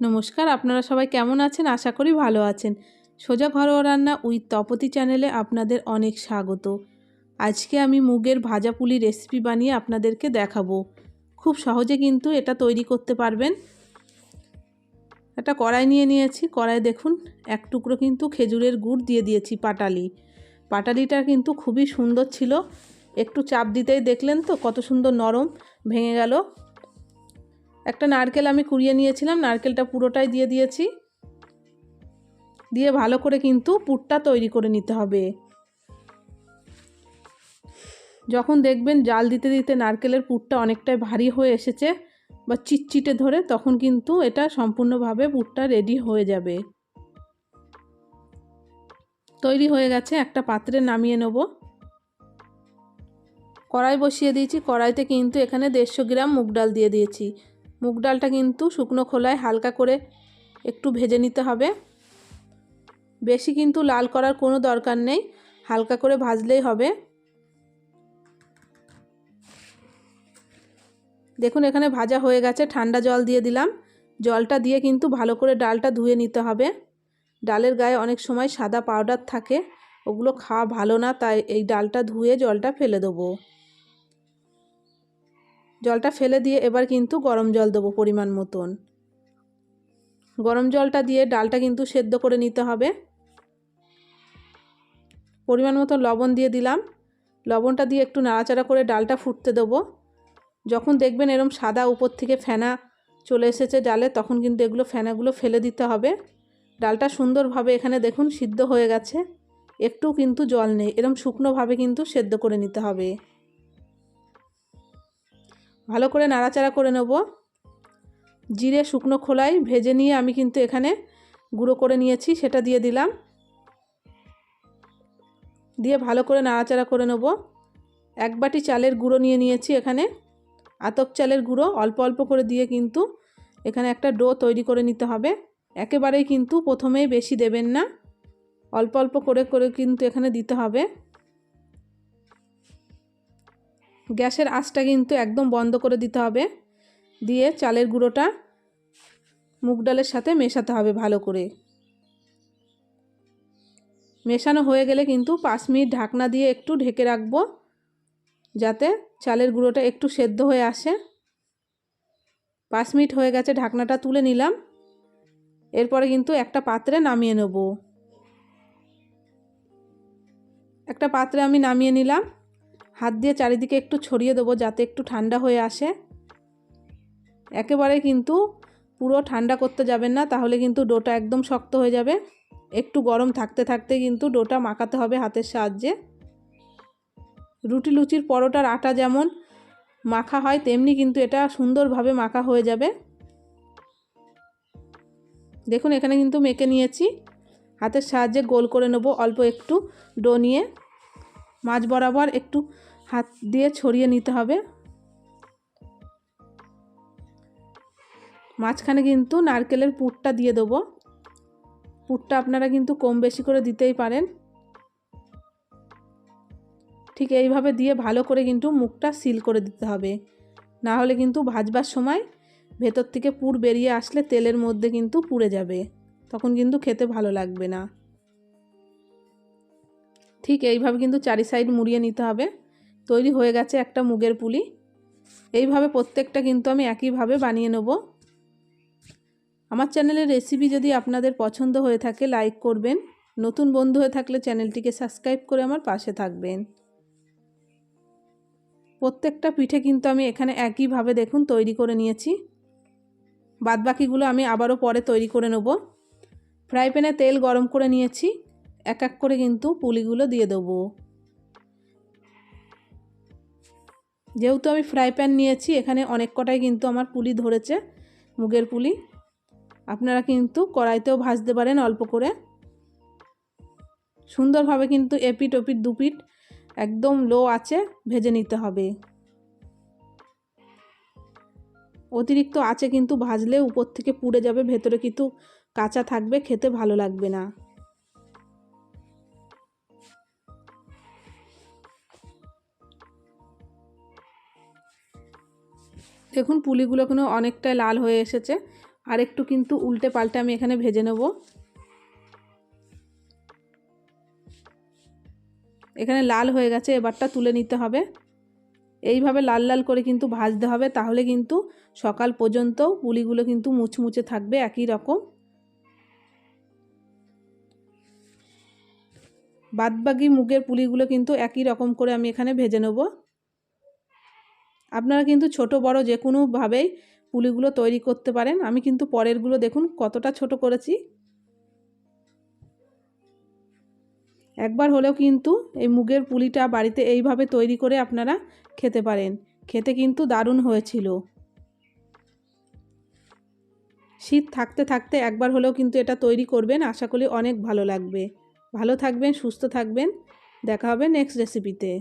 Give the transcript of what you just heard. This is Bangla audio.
নমস্কার, আপনারা সবাই কেমন আছেন? আশা করি ভালো আছেন। সোজা ঘরোয়া রান্না উইথ তপতি চ্যানেলে আপনাদের অনেক স্বাগত। আজকে আমি মুগের ভাজা পুলি রেসিপি বানিয়ে আপনাদেরকে দেখাবো। খুব সহজে কিন্তু এটা তৈরি করতে পারবেন। একটা কড়াই নিয়ে নিয়েছি। কড়াই দেখুন, এক টুকরো কিন্তু খেজুরের গুড় দিয়ে দিয়েছি পাটালি। পাটালিটা কিন্তু খুবই সুন্দর ছিল। একটু চাপ দিতেই দেখলেন তো, কত সুন্দর নরম ভেঙে গেল। একটা নারকেল আমি কুড়িয়ে নিয়েছিলাম, নারকেলটা পুরোটাই দিয়ে দিয়েছি। দিয়ে ভালো করে কিন্তু পুরটা তৈরি করে নিতে হবে। যখন দেখবেন জাল দিতে দিতে নারকেলের পুরটা অনেকটাই ভারী হয়ে এসেছে বা চিটচিটে ধরে, তখন কিন্তু এটা সম্পূর্ণভাবে পুরটা রেডি হয়ে যাবে। তৈরি হয়ে গেছে, একটা পাত্রে নামিয়ে নেব। কড়াই বসিয়ে দিয়েছি, কড়াইতে কিন্তু এখানে দেড়শো গ্রাম মুগ ডাল দিয়ে দিয়েছি। মুগ ডালটা কিন্তু শুকনো খোলায় হালকা করে একটু ভেজে নিতে হবে। বেশি কিন্তু লাল করার কোনো দরকার নেই, হালকা করে ভাজলেই হবে। দেখুন, এখানে ভাজা হয়ে গেছে, ঠান্ডা জল দিয়ে দিলাম। জলটা দিয়ে কিন্তু ভালো করে ডালটা ধুয়ে নিতে হবে। ডালের গায়ে অনেক সময় সাদা পাউডার থাকে, ওগুলো খাওয়া ভালো না, তাই এই ডালটা ধুয়ে জলটা ফেলে দেবো। জলটা ফেলে দিয়ে এবার কিন্তু গরম জল দেবো পরিমাণ মতন। গরম জলটা দিয়ে ডালটা কিন্তু সেদ্ধ করে নিতে হবে। পরিমাণ মতো লবণ দিয়ে দিলাম। লবণটা দিয়ে একটু নাড়াচাড়া করে ডালটা ফুটতে দেবো। যখন দেখবেন এরম সাদা উপর থেকে ফেনা চলে এসেছে ডালে, তখন কিন্তু এগুলো ফেনাগুলো ফেলে দিতে হবে। ডালটা সুন্দরভাবে এখানে দেখুন সিদ্ধ হয়ে গেছে। একটু কিন্তু জল নেই, এরম শুকনোভাবে কিন্তু সেদ্ধ করে নিতে হবে। ভালো করে নাড়াচাড়া করে নেব। জিরে শুকনো খোলাই ভেজে নিয়ে আমি কিন্তু এখানে গুঁড়ো করে নিয়েছি, সেটা দিয়ে দিলাম। দিয়ে ভালো করে নাড়াচাড়া করে নেব। এক বাটি চালের গুঁড়ো নিয়ে নিয়েছি এখানে। আতপ চালের গুঁড়ো অল্প অল্প করে দিয়ে কিন্তু এখানে একটা ডো তৈরি করে নিতে হবে। একেবারেই কিন্তু প্রথমেই বেশি দেবেন না। অল্প অল্প করে করে কিন্তু এখানে দিতে হবে। গ্যাসের আঁচটা কিন্তু একদম বন্ধ করে দিতে হবে। দিয়ে চালের গুঁড়োটা মুগ ডালের সাথে মেশাতে হবে ভালো করে। মেশানো হয়ে গেলে কিন্তু পাঁচ মিনিট ঢাকনা দিয়ে একটু ঢেকে রাখব, যাতে চালের গুঁড়োটা একটু সেদ্ধ হয়ে আসে। পাঁচ মিনিট হয়ে গেছে, ঢাকনাটা তুলে নিলাম। এরপরে কিন্তু একটা পাত্রে নামিয়ে নেব। একটা পাত্রে আমি নামিয়ে নিলাম। হাত দিয়ে চারিদিকে একটু ছড়িয়ে দেবো যাতে একটু ঠান্ডা হয়ে আসে। একেবারে কিন্তু পুরো ঠান্ডা করতে যাবেন না, তাহলে কিন্তু ডোটা একদম শক্ত হয়ে যাবে। একটু গরম থাকতে থাকতে কিন্তু ডোটা মাখাতে হবে হাতের সাহায্যে। রুটি লুচির পরোটার আটা যেমন মাখা হয়, তেমনি কিন্তু এটা সুন্দরভাবে মাখা হয়ে যাবে। দেখুন, এখানে কিন্তু মেখে নিয়েছি। হাতের সাহায্যে গোল করে নেব অল্প একটু ডো নিয়ে। মাছ বরাবর একটু হাত দিয়ে ছড়িয়ে নিতে হবে। মাঝখানে কিন্তু নারকেলের পুরটা দিয়ে দেবো। পুরটা আপনারা কিন্তু কম বেশি করে দিতেই পারেন। ঠিক এইভাবে দিয়ে ভালো করে কিন্তু মুখটা সিল করে দিতে হবে। না হলে কিন্তু ভাজবার সময় ভেতর থেকে পুর বেরিয়ে আসলে তেলের মধ্যে কিন্তু পুড়ে যাবে। তখন কিন্তু খেতে ভালো লাগবে না। ঠিক এইভাবে কিন্তু চারি সাইড মুড়িয়ে নিতে হবে। তৈরি হয়ে গেছে একটা মুগের পুলি। এইভাবে প্রত্যেকটা কিন্তু আমি একইভাবে বানিয়ে নেব। আমার চ্যানেলের রেসিপি যদি আপনাদের পছন্দ হয়ে থাকে, লাইক করবেন। নতুন বন্ধু হয়ে থাকলে চ্যানেলটিকে সাবস্ক্রাইব করে আমার পাশে থাকবেন। প্রত্যেকটা পিঠে কিন্তু আমি এখানে একইভাবে দেখুন তৈরি করে নিয়েছি। বাদবাকিগুলো আমি আবারও পরে তৈরি করে নেব। ফ্রাই প্যানে তেল গরম করে নিয়েছি। এক এক করে কিন্তু পুলিগুলো দিয়ে দেবো। যেহেতু আমি ফ্রাই প্যান নিয়েছি, এখানে অনেক কটাই কিন্তু আমার পুলি ধরেছে, মুগের পুলি। আপনারা কিন্তু কড়াইতেও ভাজতে পারেন অল্প করে। সুন্দরভাবে কিন্তু এপিট ওপিট দুপিট একদম লো আছে, ভেজে নিতে হবে। অতিরিক্ত আছে কিন্তু ভাজলে উপর থেকে পুড়ে যাবে, ভেতরে কিন্তু কাঁচা থাকবে, খেতে ভালো লাগবে না। দেখুন পুলিগুলো কোনো অনেকটাই লাল হয়ে এসেছে। আর একটু কিন্তু উল্টে পাল্টে আমি এখানে ভেজে নেব। এখানে লাল হয়ে গেছে, এবারটা তুলে নিতে হবে। এইভাবে লাল লাল করে কিন্তু ভাজতে হবে, তাহলে কিন্তু সকাল পর্যন্ত পুলিগুলো কিন্তু মুচমুচে থাকবে একই রকম। বাদবাকি মুগের পুলিগুলো কিন্তু একই রকম করে আমি এখানে ভেজে নেব। আপনারা কিন্তু ছোট, বড় যে কোনোভাবেই পুলিগুলো তৈরি করতে পারেন। আমি কিন্তু পরেরগুলো দেখুন কতটা ছোট করেছি। একবার হলেও কিন্তু এই মুগের পুলিটা বাড়িতে এইভাবে তৈরি করে আপনারা খেতে পারেন। খেতে কিন্তু দারুণ হয়েছিল। শীত থাকতে থাকতে একবার হলেও কিন্তু এটা তৈরি করবেন। আশা করি অনেক ভালো লাগবে। ভালো থাকবেন, সুস্থ থাকবেন। দেখা হবে নেক্সট রেসিপিতে